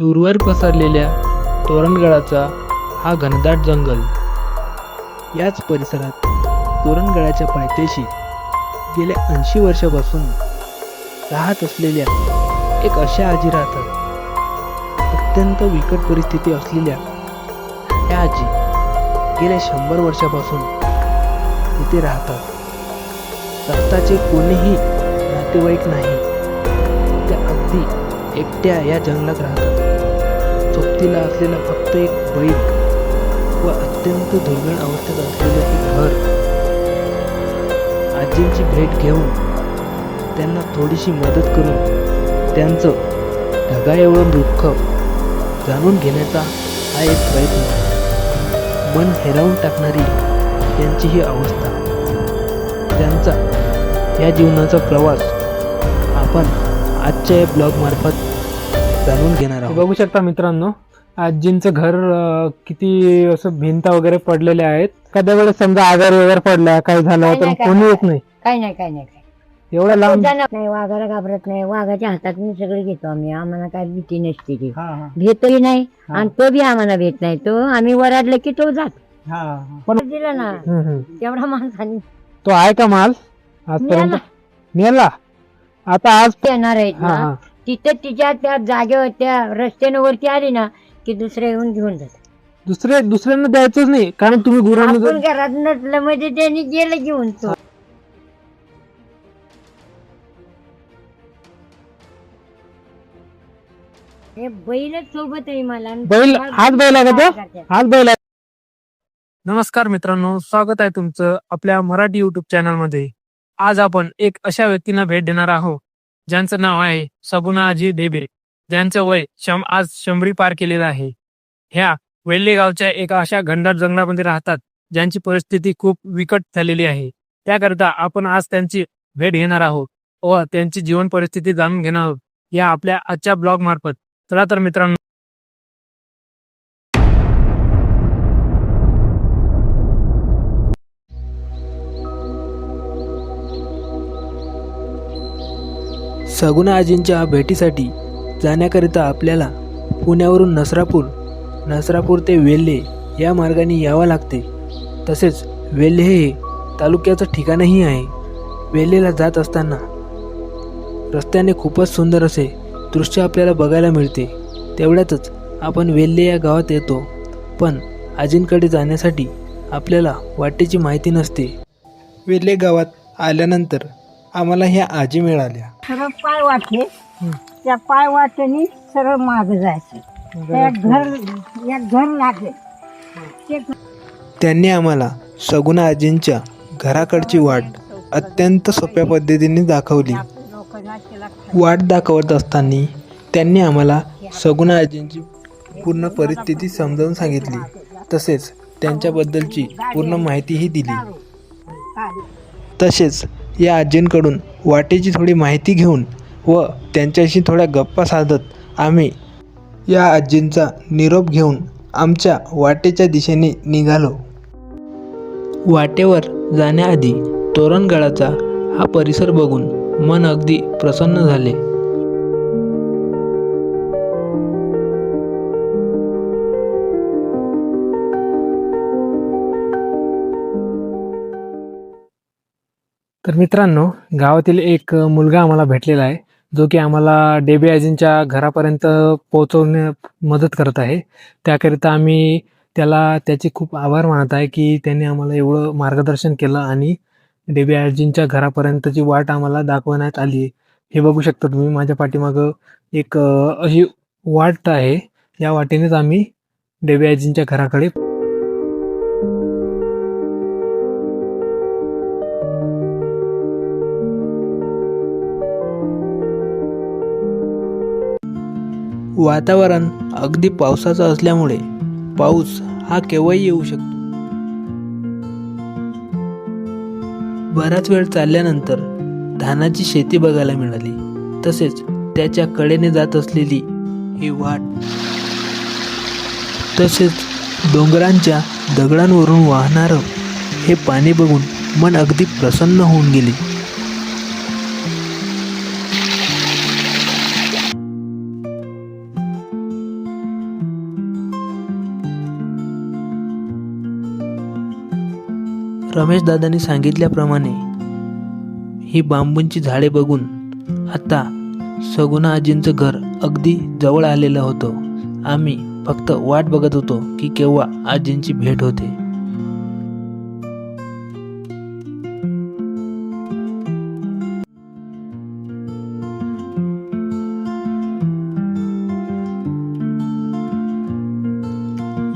दूरवर पसरलेल्या तोरणगडाचा हा घनदाट जंगल. याच परिसरात तोरणगडाच्या पायथ्याशी गेल्या ऐंशी वर्षापासून राहत असलेल्या एक अशा आजी राहतात अत्यंत बिकट परिस्थिती असलेल्या ह्या आजी गेल्या शंभर वर्षापासून इथे राहतात. रक्ताचे कोणीही नातेवाईक नाही. त्या अगदी एकट्या या जंगलात राहतात. सोबतीला असलेला फक्त एक बैल व अत्यंत दुर्गण अवस्थेत असलेलं एक घर. आजींची भेट घेऊन त्यांना थोडीशी मदत करून त्यांचं ढगा एवढं दुःख जाणून घेण्याचा हा एक प्रयत्न मन हेरावून टाकणारी त्यांची ही अवस्था. त्यांचा या जीवनाचा प्रवास आपण आजच्या या ब्लॉगमार्फत जाणून घेणार आहोत. बघू शकता मित्रांनो आजींचं घर किती असं भिंत वगैरे पडलेले आहेत. एखाद्या वेळेस समजा आजार वगैरे पडला काही झालं काही तर कोणी. येत नाही. काही नाही काही नाही काही एवढं लांब जाणार नाही वाघाला घाबरत नाही. वाघाच्या हातात सगळे घेतो आम्ही. आम्हाला काय भीती नसते ती. भेटही नाही हा. आणि तो बी आम्हाला भेट नाही. तो आम्ही वराडले की तो जात. पण दिला ना. हम्म, हम्म. तेवढा माणसाने तो आहे का माल? आजपर्यंत? नेला. नेला? आता आज येणार आहेत हा ना. हा. तिथे तिच्या त्या जागेवर त्या रस्त्यानं वरती आली ना की दुसरे येऊन घेऊन जात. दुसरे दुसऱ्यांना द्यायचंच नाही कारण तुम्ही गुरांना आपण घरात नसलं म्हणजे त्यांनी गेलं घेऊन तो. हे बैलच सोबत आहे मला. आणि बैल हाच बैल आहे का तो? काय करतात? हाच बैल आहे. नमस्कार मित्रांनो स्वागत आहे तुमचं आपल्या मराठी युट्यूब चॅनलमध्ये. आज आपण एक अशा व्यक्तींना भेट देणार आहोत. ज्यांचं नाव आहे सगुणा देबे. ज्यांचं वय शं आज शंभरी पार केलेलं आहे. ह्या वेल्ले गावच्या एका अशा घनदाट जंगलामध्ये राहतात ज्यांची परिस्थिती खूप विकट झालेली आहे. त्याकरिता आपण आज त्यांची भेट घेणार आहोत व त्यांची जीवन परिस्थिती जाणून घेणार आहोत. या आपल्या आजच्या ब्लॉग मार्फत चला तर मित्रांनो सगुणा आजींच्या भेटीसाठी जाण्याकरिता आपल्याला पुण्यावरून नसरापूर नसरापूर ते वेल्हे या मार्गाने यावं लागते. तसेच वेल्हे हे तालुक्याचं ठिकाणही आहे. वेल्हेला जात असताना रस्त्याने खूपच सुंदर असे दृश्य आपल्याला बघायला मिळते. तेवढ्यातच आपण वेल्हे या गावात येतो. पण आजींकडे जाण्यासाठी आपल्याला वाटेची माहिती नसते. वेल्हे गावात आल्यानंतर आम्हाला ह्या आजी मिळाल्या. सरळ पाय वाटले त्या पाय वाटेने सरळ माग जायचं. त्या घर या घर लागेल. ते त्यांनी आम्हाला सगुणा आजींच्या घराकडची वाट अत्यंत सोप्या पद्धतीने दाखवली. लोकांना केला वाट दाखवत असताना त्यांनी आम्हाला सगुणा आजींची पूर्ण परिस्थिती समजावून सांगितली. तसेच त्यांच्याबद्दलची पूर्ण माहितीही दिली. तसेच या आजींकडून वाटेची थोडी माहिती घेऊन व त्यांच्याशी थोड्या गप्पा साधत आम्ही या आजींचा निरोप घेऊन आमच्या वाटेच्या दिशेने निघालो. वाटेवर जाण्याआधी तोरणगडाचा हा परिसर बघून मन अगदी प्रसन्न झाले. तर मित्रांनो गावातील एक मुलगा आम्हाला भेटलेला आहे जो की आम्हाला डेबी आजींच्या घरापर्यंत पोहोचवण्यात मदत करत आहे. त्याकरिता आम्ही त्याला त्याचे खूप आभार मानत आहे की त्यांनी आम्हाला एवढं मार्गदर्शन केलं आणि डेबी आजींच्या घरापर्यंतची वाट आम्हाला दाखवण्यात आली हे बघू शकता तुम्ही माझ्या पाठीमागं एक अशी वाट आहे. या वाटेनेच आम्ही डेबी आजींच्या घराकडे वातावरण अगदी पावसाचं असल्यामुळे पाऊस हा केव्हाही येऊ शकतो. बराच वेळ चालल्यानंतर धानाची शेती बघायला मिळाली. तसेच त्याच्या कडेने जात असलेली ही वाट. तसेच डोंगरांच्या दगडांवरून वाहणारं हे पाणी बघून मन अगदी प्रसन्न होऊन गेले. रमेश दादांनी सांगितल्याप्रमाणे ही बांबूंची झाडे बघून आता सगुणा आजींचं घर अगदी जवळ आलेलं होतं. आम्ही फक्त वाट बघत होतो की केव्हा आजींची भेट होते.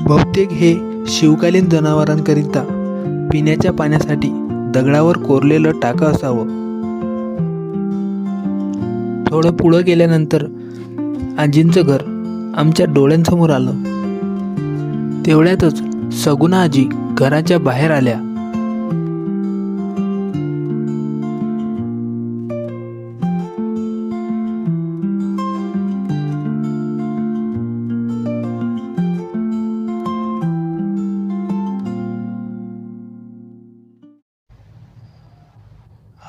बहुतेक हे शिवकालीन जनावरांकरिता पिण्याच्या पाण्यासाठी दगडावर कोरलेलं टाकं असावं. थोडं पुढं गेल्यानंतर आजींचं घर आमच्या डोळ्यांसमोर आलं. तेवढ्यातच सगुणा आजी घराच्या बाहेर आल्या.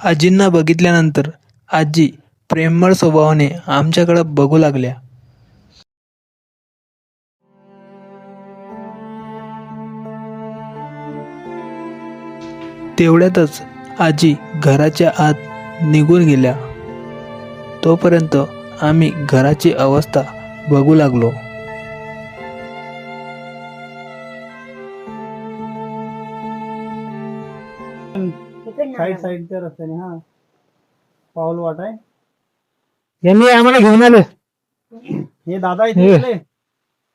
आजींना बघितल्यानंतर आजी प्रेमळ स्वभावाने आमच्याकडं बघू लागल्या. तेवढ्यातच आजी घराच्या आत निघून गेल्या. तोपर्यंत आम्ही घराची अवस्था बघू लागलो. साईड साईडच्या रस्त्याने हा. पाऊल वाट आहे. यांनी आम्हाला घेऊन आले. हे दादा इथे हे. गेले.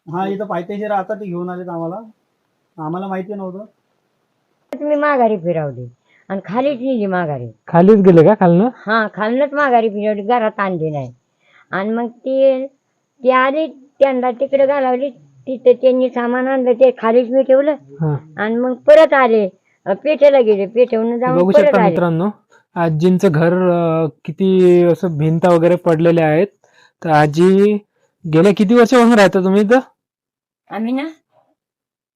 हा इथं पायथ्याशी राहतात ते घेऊन आलेत आम्हाला. आम्हाला माहिती नव्हतं. मी माघारी फिरवली. आणि खालीच नेली माघारी. खालीच गेले का खालनं? हा खालनच माघारी फिरवली. घरात आणली नाही. आणि मग ती ती आली त्यांना तिकडे घालवली. तिथे त्यांनी सामान आणलं ते खालीच मी ठेवलं. हा. आणि मग परत आले. पेठेला गेले. पेठेवून जाऊन बघू परत शकता आले. मित्रांनो आजींचं घर अं, किती असं भिंत वगैरे पडलेले आहेत. तर आजी गेल्या किती वर्षापासून राहता तुम्ही इथं? आम्ही ना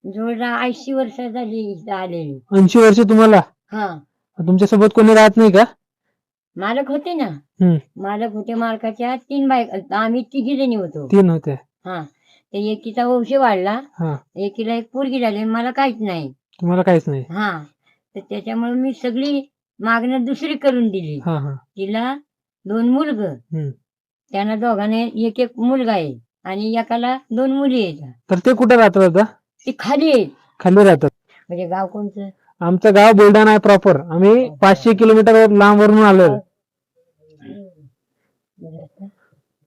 जोडला ऐंशी वर्ष झाली इथं आलेली. ऐंशी वर्ष तुम्हाला? हा. तुमच्यासोबत कोणी राहत नाही का? मालक होते ना. हम्म. मालक होते मालकाच्या तीन बायक आम्ही तिघी जणी होतो. तीन होते. हा. ते एकीचा वंश वाढला. हा. एकीला एक पोरगी झाली मला काहीच नाही. तुम्हाला काहीच नाही. हा. तर त्याच्यामुळे मी सगळी मागणं दुसरी करून दिली. हा हा. तिला दोन मुलग. हम्म. त्यांना दोघांना एक एक मुलगा आहे आणि एकाला दोन मुली आहेत. तर ते कुठे राहतात आता? ती खाली आहेत. खाली राहतात. म्हणजे गाव कोणतं? आमचं गाव बुलढाणा आहे प्रॉपर आम्ही पाचशे किलोमीटर लांब वरून आलोय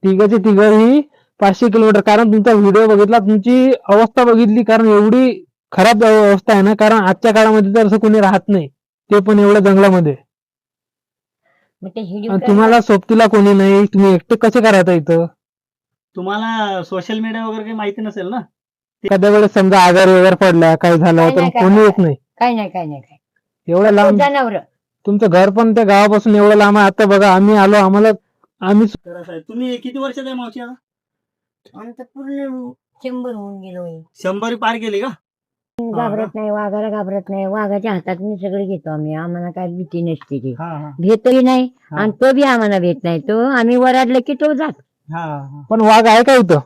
तिघाचे तिघही पाचशे किलोमीटर. कारण तुमचा व्हिडिओ बघितला तुमची अवस्था बघितली कारण एवढी खराब अवस्था आहे ना कारण आजच्या काळामध्ये तर असं कोणी राहत नाही. ते पण एवढ्या जंगलामध्ये. मग ते हिडिओ आणि तुम्हाला सोबतीला कोणी नाही तुम्ही एकटे कसे करायचं इथं? तुम्हाला सोशल मीडिया वगैरे काही माहिती नसेल ना? एखाद्या वेळेस समजा आजारी वगैरे पडला काय झालं काय तर नाही, काय कोणी नाही. येत नाही. काय नाही काय नाही काय एवढं लांब जनावर. तुमचं घर पण त्या गावापासून एवढं लांब आहे. आता बघा आम्ही आलो आम्हाला आम्ही तर असं आहे. तुम्ही किती वर्षात आहे मावशी आता आमचं पूर्ण शंभर होऊन गेलो शंभर पार केली का? घाबरत नाही वाघाला घाबरत नाही. वाघाच्या हातात मी सगळे घेतो आम्ही. आम्हाला काय भीती नसते ती. हा हा. भेटही नाही हा. आणि तो बी आम्हाला भेट नाही. तो आम्ही वराडलं की तो जात. हा हा. पण वाघ आहे का इथं?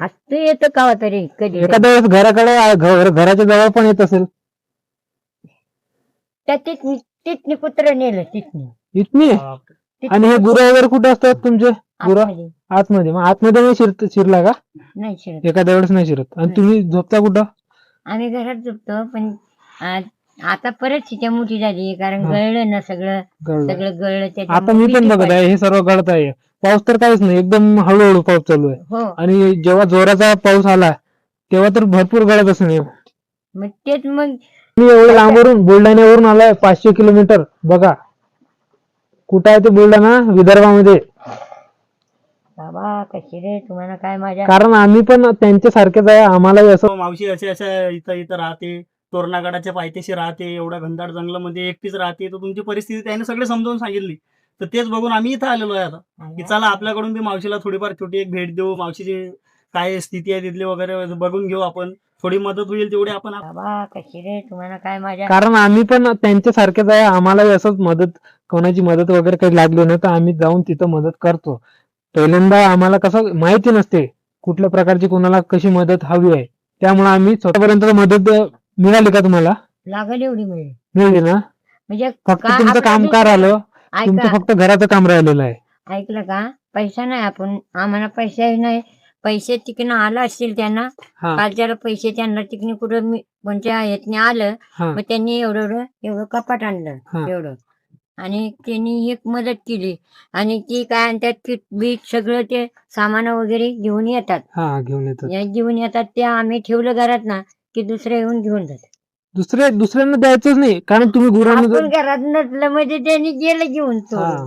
हसत येतं कावा तरी कधी एखाद्या वेळेस घराकडे आ- घर- घराच्या जवळ पण येत असेल. त्या तिथनी तिथनी कुत्र नेलं तिथनी. इतनी तिथनी आणि हे गुरं वगैरे कुठे असतात तुमचे गुरं? आतमध्ये. आतमध्ये. मग आतमध्ये नाही शिरत शिरला का? नाही शिरत. एखाद्या वेळेस नाही शिरत. आणि. तुम्ही झोपता कुठं? आम्ही घरात झोपतो पण आ- आता परत शिच्या मोठी झाली कारण हा. गळलं ना सगळं. सगळं गळलं आता मी पण भीती बघत आहे हे सर्व गळत आहे पाऊस तर काहीच नाही एकदम हळूहळू पाऊस चालू आहे वाटते. हो आणि जेव्हा जोराचा पाऊस आला तेव्हा तर भरपूर गळत असणे मग तेच मग मी एवढं लांबवरून बुलढाण्यावरून आलोय पाचशे किलोमीटर बघा कुठं आहे ते बुलढाणा विदर्भामध्ये बाबा कशी रे? तुम्हाला काय माझ्या कारण आम्ही पण त्यांच्या सारखेच आहे आम्हालाही असं हो, मावशी असे अशा इथं इथं राहते तोरणागडाच्या पायथ्याशी राहते एवढ्या घनदाट जंगलामध्ये एकटीच राहते तर तुमची परिस्थिती त्याने सगळे समजावून सांगितली. तर तेच बघून आम्ही इथं आलेलो आहे आता. की चला आपल्याकडून बी मावशीला थोडीफार छोटी एक भेट देऊ मावशीची काय स्थिती आहे तिथली वगैरे बघून घेऊ आपण. थोडी मदत होईल तेवढी आपण बाबा कशी रे? तुम्हाला काय माझ्या कारण आम्ही पण त्यांच्या सारखेच आहे आम्हालाही असंच मदत कोणाची मदत वगैरे काही लागली नाही तर आम्ही जाऊन तिथं मदत करतो. पहिल्यांदा आम्हाला कसं माहिती नसते कुठल्या प्रकारची कोणाला कशी मदत हवी आहे. त्यामुळे आम्ही स्वतःपर्यंत मदत मिळाली का तुम्हाला? लागल एवढी मिळेल. मिळेल ना? म्हणजे फक्त का- तुमचं काम काय राहिलं? तुमचं ऐका फक्त घराचं काम राहिलेलं आहे. ऐकलं का? पैसा नाही आपण आम्हाला पैसा नाही. पैसे तिकडनं आलं असतील त्यांना हा. कालच्याला पैसे त्यांना तिकडे कुठं मी कोणत्या ह्यातनी आलं हा. मग त्यांनी एवढं एवढं एवढं कपाट आणलं हा. एवढं. आणि त्यांनी एक मदत केली. आणि ती काय आणतात किट बीट सगळं ते सामान वगैरे घेऊन येतात. हा घेऊन येतात. या घेऊन येतात ते आम्ही ठेवलं घरात ना की दुसरे येऊन घेऊन जातात. दुसऱ्या दुसऱ्यांना द्यायचंच नाही कारण तुम्ही गुरांना आपण घरात नसलं म्हणजे त्यांनी गेलं घेऊन हा.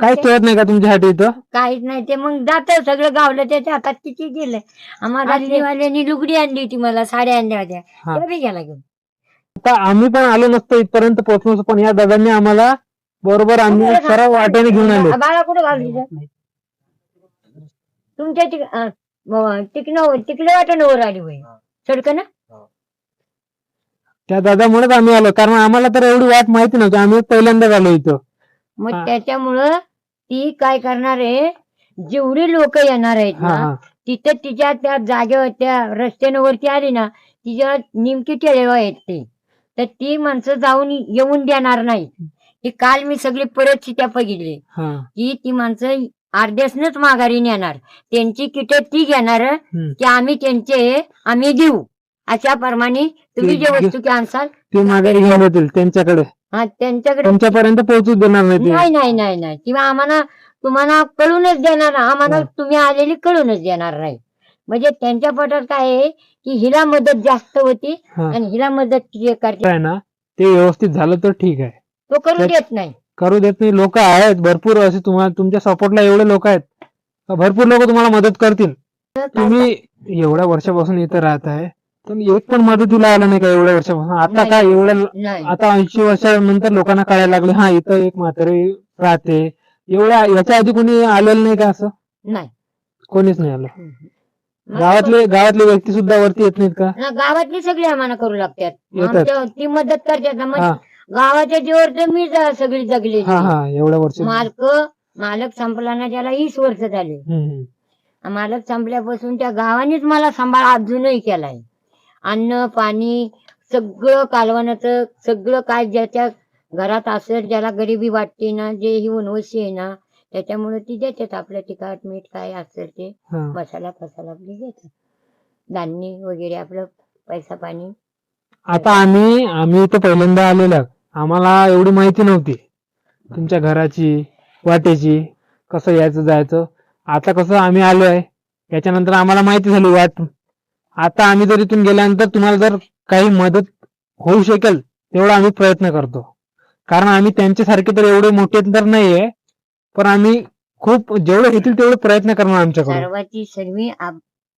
काहीच ठेवत नाही का तुमच्यासाठी इथं? काहीच नाही ते मग जात सगळं गावलं त्याच्या हातात किती गेलं. आम्हाला लुगडी आणली होती मला साड्या आणल्या होत्या. हा. त्या बी गेला घेऊन. आता आम्ही पण आलो नसतो इथपर्यंत पोहोचलो पण या दादांनी आम्हाला बरोबर आम्ही सरळ वाट्याने घेऊन आलो. बाळा कुठं घालली तुमच्या तिक अं, व- तिकनं तिकडे वाटण वर आली होय सडक ना? त्या दादामुळेच आम्ही आलो कारण आम्हाला तर एवढी वाट माहिती नव्हती. आम्ही पहिल्यांदाच आलो इथं. मग. त्याच्यामुळं ती काय करणार आहे? जेवढी लोक येणार आहेत ना तिथं तिच्या त्या जागेवर त्या रस्त्यानं वरती आली ना तिच्या निमकी टेळेवा आहेत ते. तर ती माणसं जाऊन येऊन देणार नाही. ती काल मी सगळी परिस्थिती बघितली. हा. की ती माणसं अर्ध्यासनच माघारी नेणार. त्यांची किट ती घेणार. की आम्ही त्यांचे आम्ही देऊ. अशा प्रमाणे तुम्ही जे वस्तू आणसाल ते माघारी घेऊन येतील त्यांच्याकडे. हा त्यांच्याकडे तुमच्यापर्यंत पोहोचू देणार नाही ते. नाही नाही नाही नाही. किंवा आम्हाला तुम्हाला कळूनच देणार आम्हाला हा. तुम्ही आलेली कळूनच देणार नाही. म्हणजे त्यांच्या पोटात काय आहे की हिला मदत जास्त होती हा. आणि हिला मदत जे करते आहे ना ते व्यवस्थित झालं तर ठीक आहे. तो करू त्यात- देत नाही. करू देत नाही. लोक आहेत भरपूर असे तुम्हाला तुमच्या सपोर्टला एवढे लोक आहेत. भरपूर लोक तुम्हाला मदत करतील. तुम्ही एवढ्या वर्षापासून इथं राहत आहे पण एक पण मदतीला आला नाही का एवढ्या वर्षापासून? आता नाही. काय एवढ्या नाही. आता ऐंशी वर्षानंतर लोकांना कळायला लागले हा इथं एक म्हातारी राहते. एवढ्या याच्या आधी कोणी आलेलं नाही का असं? नाही. कोणीच नाही आलं. गावातले गावातले व्यक्ती सुद्धा वरती येत नाहीत का? ना, गावातली सगळी आम्हाला करू लागतात. येतात. आमच्या- ती मदत करतात ना. हा. मग गावाच्या जीवर तर मी जा- सगळी जगली हा हा एवढ्या वर्ष. मालक मालक संपला ना त्याला वीस वर्ष झाले. हम्म, हम्म. मालक संपल्यापासून त्या गावानेच मला सांभाळ अजूनही केलाय. अन्न पाणी सगळं कालवणाचं सगळं काय ज्याच्या घरात असेल ज्याला गरिबी वाटते ना जे ही उनवशी आहे ना त्याच्यामुळे ती देतात आपलं तिखट मीठ काय असेल ते. मसाला फसाला आपली देतात. धान्य वगैरे आपलं पैसा पाणी. आता आम्ही आम्ही इथं पहिल्यांदा आलेलो. आम्हाला एवढी माहिती नव्हती. तुमच्या घराची वाटेची कसं यायचं जायचं. आता कसं आम्ही आलोय याच्यानंतर आम्हाला माहिती झाली वाट. आता आम्ही जर इथून गेल्यानंतर तुम्हाला जर काही मदत होऊ शकेल तेवढा आम्ही प्रयत्न करतो. कारण आम्ही त्यांच्यासारखे तर एवढे मोठे तर नाहीये. पण आम्ही खूप जेवढे होतील तेवढे प्रयत्न करणार आमच्याकडून. सर्वाची सर्वी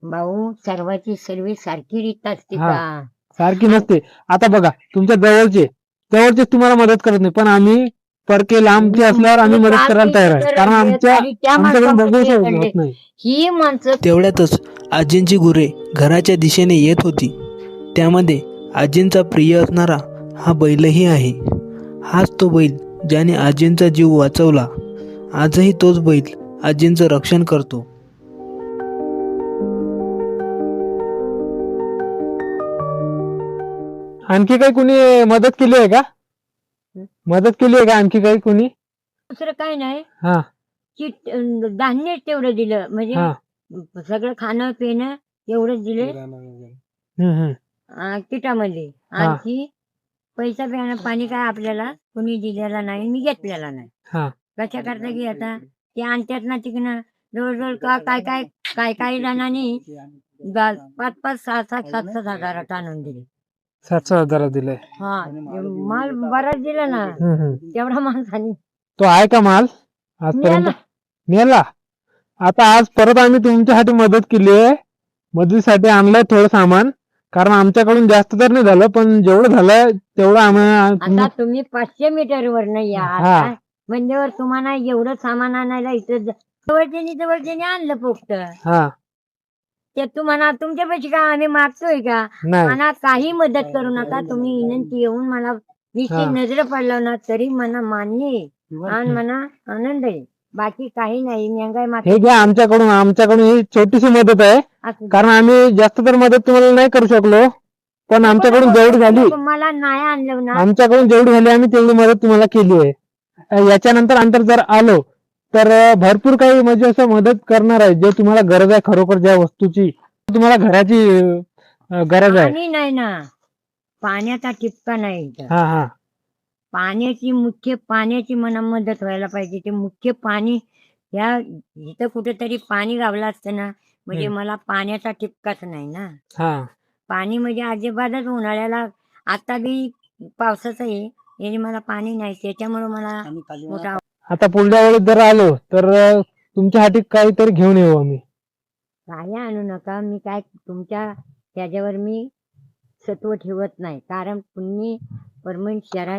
भाऊ सर्वाची सर्वी सारखी रीत असते हा. का? सारखी नसते. आता बघा तुमच्या जवळचे जवळचेच तुम्हाला मदत करत नाही पण आम्ही परके लांबचे असल्यावर आम्ही मदत करायला तयार आहे. कारण आमच्या त्या आमच्याकडे बघू होत नाही. ही माणसं तेवढ्यातच आजींची गुरे घराच्या दिशेने येत होती. त्यामध्ये आजींचा प्रिय असणारा हा बैलही आहे. हाच तो बैल ज्याने आजींचा जीव वाचवला. आजही तोच बैल आजींचं रक्षण करतो. आणखी काही कुणी मदत केली आहे का? मदत केली आहे का आणखी काही कुणी? दुसरं काय नाही. हा. की अं, धान्य तेवढं दिलं. हा. म्हणजे सगळं खाणं पिणं एवढंच दिले. हम्म, हम्म. अं, किटामध्ये. हा. आणखी पैसा पिणं पाणी काय आपल्याला कुणी दिलेला नाही मी घेतलेला नाही. हा. कशा करता की आता ते आणतात ना तिकडनं जवळजवळ का काय काय काय काही जणांनी पाच पाच सहा सात सात सात हजारात आणून दिले. सातशे हजार दिले हा माल बराच दिला ना हम्म, हम्म. तेवढा माणसाने तो आहे का माल? आजपर्यंत नेला आता आज परत आम्ही तुमच्यासाठी मदत केली आहे. मदतीसाठी आणलंय थोडं सामान. कारण आमच्याकडून जास्त तर नाही झालं पण जेवढं झालंय तेवढं आता आम्हाला तुम्ही पाचशे मीटर वर नाही या हा. आता. म्हणजे तुम्हाला एवढं सामान आणायला इथं जवळच्यानी जवळच्यानी आणलं पोक्त हा. ते तुम्हाला तुमच्या पैसे का आम्ही मागतोय का? नाही. मला काही मदत करू नका तुम्ही विनंती येऊन मला हा. निश्चित नजर पडलं ना तरी मला मान्य आहे आणि मला आनंद आहे. बाकी काही नाही हे मात्र घ्या आमच्याकडून आमच्याकडून ही छोटीशी मदत आहे. कारण आम्ही जास्त तर मदत तुम्हाला नाही करू शकलो पण आमच्याकडून जेवढी झाली मला नाही आणलं ना. आमच्याकडून जेवढी झाली आम्ही तेवढी मदत तुम्हाला केली आहे. याच्यानंतर अंतर जर आलो तर भरपूर काही म्हणजे असं मदत करणार आहे जे तुम्हाला गरज आहे खरोखर ज्या वस्तूची तुम्हाला घराची अं, गरज आहे. पाणी नाही ना. पाण्याचा टिपका नाही इथं. हा हा. पाण्याची मुख्य पाण्याची मना मदत व्हायला पाहिजे. ते मुख्य पाणी या इथं कुठेतरी पाणी गावलं असतं ना म्हणजे हम्म. मला पाण्याचा टिपकाच नाही ना. हा. पाणी म्हणजे अजिबातच उन्हाळ्याला आता बी पावसाचं आहे. याने मला पाणी नाही त्याच्यामुळे मला मोठा आता पुढल्या वेळेस जर आलो तर तुमच्यासाठी काहीतरी घेऊन येऊ आम्ही. काय आणू नका मी काय तुमच्या त्याच्यावर मी सत्व ठेवत नाही. कारण तुम्ही परमेश्वरा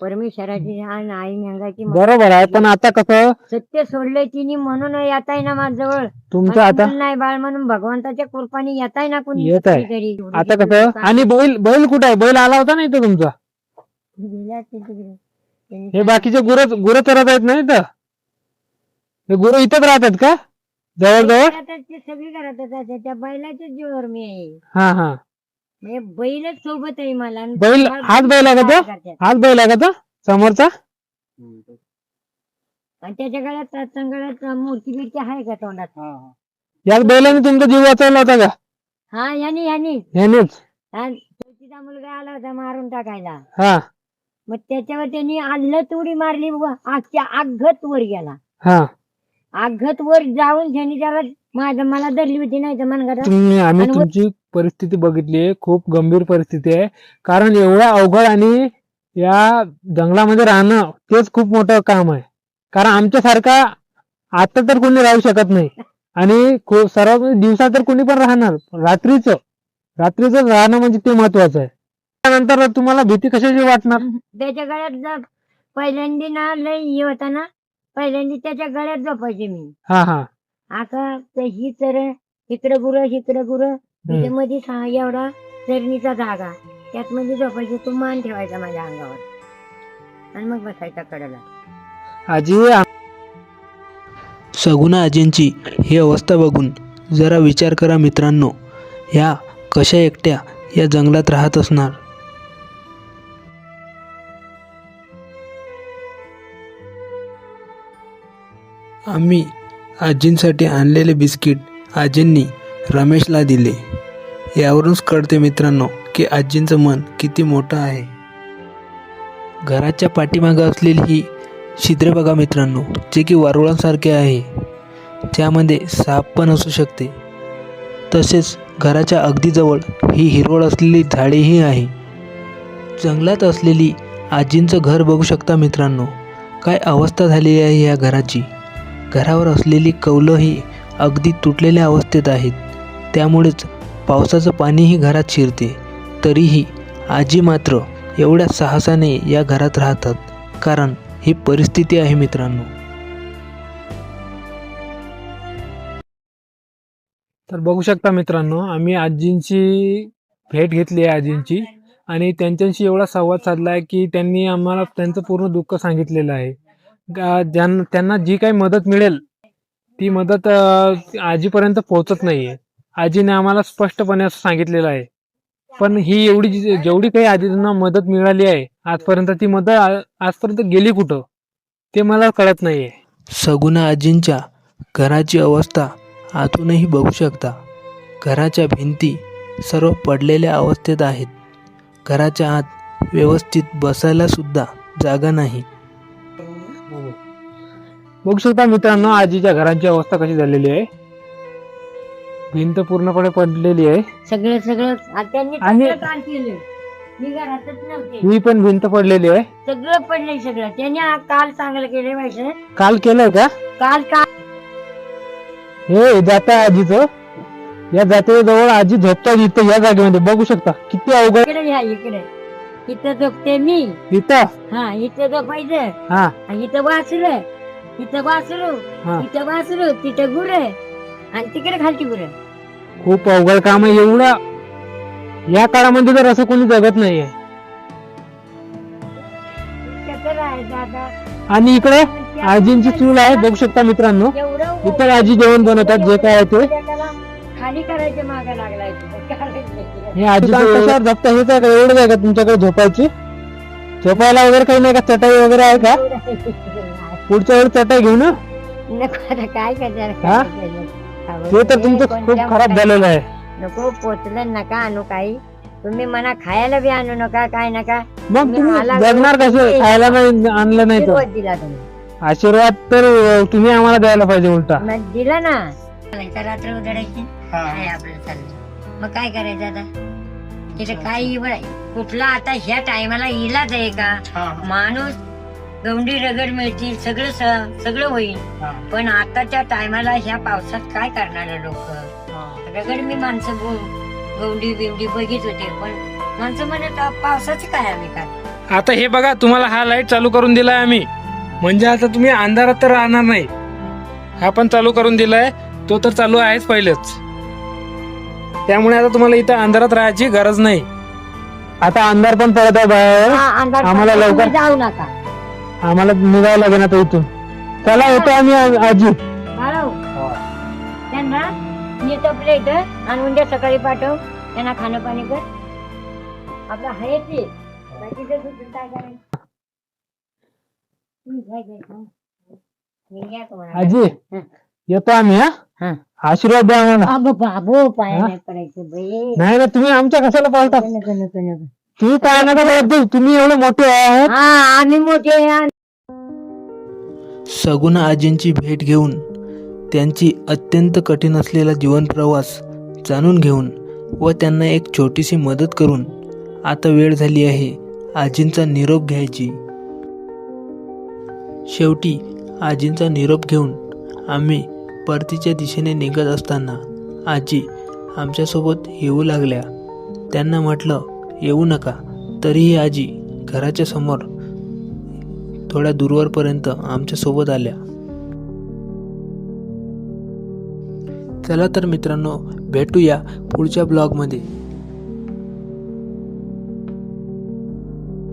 परमेश्वराची आणि आई सांगायची बरोबर आहे पण आता कसं? सत्य सोडलंय तिने म्हणून येत आहे ना माझ्याजवळ. तुमचं आता नाही बाळ म्हणून भगवंताच्या कृपाने येत आहे ना कुणी येत आहे. आता कसं? आणि बैल बैल कुठे आहे? बैल आला होता ना इथं तुमचा? गेले असतील तिकडे. त्यांनी हे बाकीचे गुरं गुरं चरत आहेत ना इथं? हे गुरं इथंच राहतात का? जवळ जवळ आता ते सगळी करतच आहे त्या बैलाच्या जीवावर मी आहे. हा हा. म्हणजे बैलच सोबत आहे मला आणि बैल मला हाच बैल आहे का तो? करतात. हाच बैल आहे का तो? समोरचा? आणि त्याच्या गळ्यात संगळ्यात मूर्ती बिर्ती आहे का तोंडात? याच बैलाने तुमचा जीव वाचवला होता का? हा यानी यानी. ह्यानेच आणि चौथीचा मुलगा आला होता मारून टाकायला. हा. मग त्याच्यावर त्यांनी आल्लत उडी मारली व आजच्या आघत वर गेला. हा. आघत वर जाऊन त्यांनी त्याला माझं मला धरली होती नाही तर मनगटात तुम्ही आम्ही आणि व- तुमची परिस्थिती बघितली आहे. खूप गंभीर परिस्थिती आहे. कारण एवढ्या अवघड आणि या जंगलामध्ये राहणं तेच खूप मोठं काम आहे. कारण आमच्यासारखा आता तर कोणी राहू शकत नाही. आणि खू- सर्वात म्हणजे दिवसा तर कोणी पण राहणार. रात्रीचं. रात्रीचं राहणं म्हणजे ते महत्वाचं आहे. त्यानंतर तुम्हाला भीती कशाची वाटणार? त्याच्या गळ्यात जर पहिल्यांदी ना लय हे होता ना पहिल्यांदी त्याच्या गळ्यात झोपायचे मी. हा हा. आता ही तर इकडं गुरं इकडं गुरं त्याच्यामध्ये सा- एवढा चरणीचा जागा त्यात मध्ये झोपायचे तो मान ठेवायचा माझ्या अंगावर. आणि मग बसायचा कडेला. आजी सगुणा आजींची ही अवस्था बघून जरा विचार करा मित्रांनो ह्या कशा एकट्या या जंगलात राहत असणार? आम्ही आजींसाठी आणलेले बिस्किट आजींनी रमेशला दिले. यावरूनच कळते मित्रांनो की आजींचं मन किती मोठं आहे. घराच्या पाठीमागं असलेली ही छिद्रे बघा मित्रांनो जे की वारुळांसारखे आहे. त्यामध्ये साप पण असू शकते. तसेच घराच्या अगदी जवळ ही हिरवळ असलेली झाडेही आहे. जंगलात असलेली आजींचं घर बघू शकता मित्रांनो काय अवस्था झालेली आहे या घराची. घरावर असलेली कौलंही अगदी तुटलेल्या अवस्थेत आहेत. त्यामुळेच पावसाचं पाणीही घरात शिरते. तरीही आजी मात्र एवढ्या साहसाने या घरात राहतात कारण ही परिस्थिती आहे मित्रांनो. तर बघू शकता मित्रांनो आम्ही आजींची भेट घेतली आहे आजींची. आणि त्यांच्याशी एवढा संवाद साधला आहे की त्यांनी आम्हाला त्यांचं पूर्ण दुःख सांगितलेलं आहे. ज्यां त्यांना जी काही मदत मिळेल ती मदत अं, आजीपर्यंत पोहोचत नाही आहे आजीने आम्हाला स्पष्टपणे असं सांगितलेलं आहे. पण ही एवढी जी- जेवढी काही आजींना मदत मिळाली आहे आजपर्यंत ती मदत आ- आजपर्यंत गेली कुठं? ते मला कळत नाही आहे सगुणा आजींच्या घराची अवस्था आतूनही बघू शकता. घराच्या भिंती सर्व पडलेल्या अवस्थेत आहेत. घराच्या आत व्यवस्थित बसायला सुद्धा जागा नाही. बघू शकता मित्रांनो आजीच्या घराची अवस्था कशी झालेली आहे. भिंत पूर्णपणे पडलेली आहे. सगळं सगळं आ- त्यांनी आणि- सगळं काम केलं. मी घरातच नव्हते. ही पण भिंत पडलेली आहे. सगळं पडलंय सगळं. त्यांनी आ- काल चांगलं केलंय माहिती काल केलंय का? काल काल हे जाता आजीचं. या जाते जवळ आजी झोपतात इथं या जागेमध्ये. बघू शकता. किती अवघड इकडे इकडे. इथं झोपते मी. इथं? हा इथं झोपायचं. हा. आणि इथं वाचलं. इथं वाचलो हा. इथं वाचलो तिथं गुर आणि तिकडे खालची गुर खूप अवघड काम आहे एवढं. या काळामध्ये तर असं कोणी जगत नाहीये. आणि इकडे आजींची चूल आहे बघू शकता मित्रांनो. इतर आजी जेवण बनवतात जे काय आहे ते. खाली करायचे मागे लागलाय तुझं. करायचं नाही. हे आजी कशावर झोपता हे काय एवढं आहे का तुमच्याकडे झोपायची? झोपायला वगैरे काही नाही का? चटाई वगैरे आहे का? पुढच्या वेळी चटाई घेऊ ना? नको आता काय करणार? हा? ते तर तुमचं खूप खराब झालेलं आहे. नको पोचलं नका आणू काही. तुम्ही मना खायला बी आणू नका काय नका. मग तुम्ही तुम्ही आला जगणार कसे? खायला नाही आणलं नाही तर. आशीर्वाद दिला तुम्ही. आशीर्वाद तर अं, तुम्ही आम्हाला द्यायला पाहिजे उलटा. मग दिला ना. रात्र उजाडायची. काय आपलं चाललं मग काय करायचं आता? तिथे काय कुठला आता ह्या टायमाला इलाज आहे का? माणूस गवंडी रगड मिळतील सगळं स- सगळं होईल. पण आताच्या टायमाला ह्या पावसात काय करणार लोक? रगड मी माणसं गो- गवंडी बिवडी बघित होते पण माणसं म्हणत "आ, पावसाचं काय आम्ही काय? आता हे बघा तुम्हाला हा लाइट चालू करून दिलाय आम्ही. म्हणजे आता तुम्ही अंधारात तर राहणार नाही. हा पण चालू करून दिलाय. तो तर चालू आहेच पहिलेच. त्यामुळे आता तुम्हाला इथं अंधारात राहायची गरज नाही. आता अंधार पण पडत आहे बाहेर. हा, अंधार आम्हाला लवकर- तुम्ही जाऊ नका. आम्हाला निघावं लागेल आता इथून. चला येतो आम्ही आ- आजी. बाळाओ त्यांना नेतो आपल्या इथं आणि उद्या सकाळी पाठव. त्यांना खाणं पाणी कर. आपलं आहे. ते बाकीचं दुसरं काय करायचं? तुम्ही काय करायचं? मी या तुम्हाला. आजी हं. येतो आम्ही हा? हं. आशीर्वाद द्या आम्हाला. अगं बाबो पाय हा? नाही पडायचं बाई. नाही ना तुम्ही आमच्या कशाला पाळता? नको नको नको. तुम्ही काय नका जाऊ. तुम्ही एवढे मोठे आहात हा आम्ही मोठे आहे. सगुणा आजींची भेट घेऊन त्यांची अत्यंत कठीण असलेला जीवन प्रवास जाणून घेऊन व त्यांना एक छोटीशी मदत करून आता वेळ झाली आहे आजींचा निरोप घ्यायची शेवटी आजींचा निरोप घेऊन आम्ही परतीच्या दिशेने निघत असताना आजी आमच्यासोबत येऊ लागल्या त्यांना म्हटलं येऊ नका. तरीही आजी घराच्या समोर थोड्या दूरवरपर्यंत आमच्यासोबत आल्या. चला तर मित्रांनो भेटूया पुढच्या ब्लॉगमध्ये.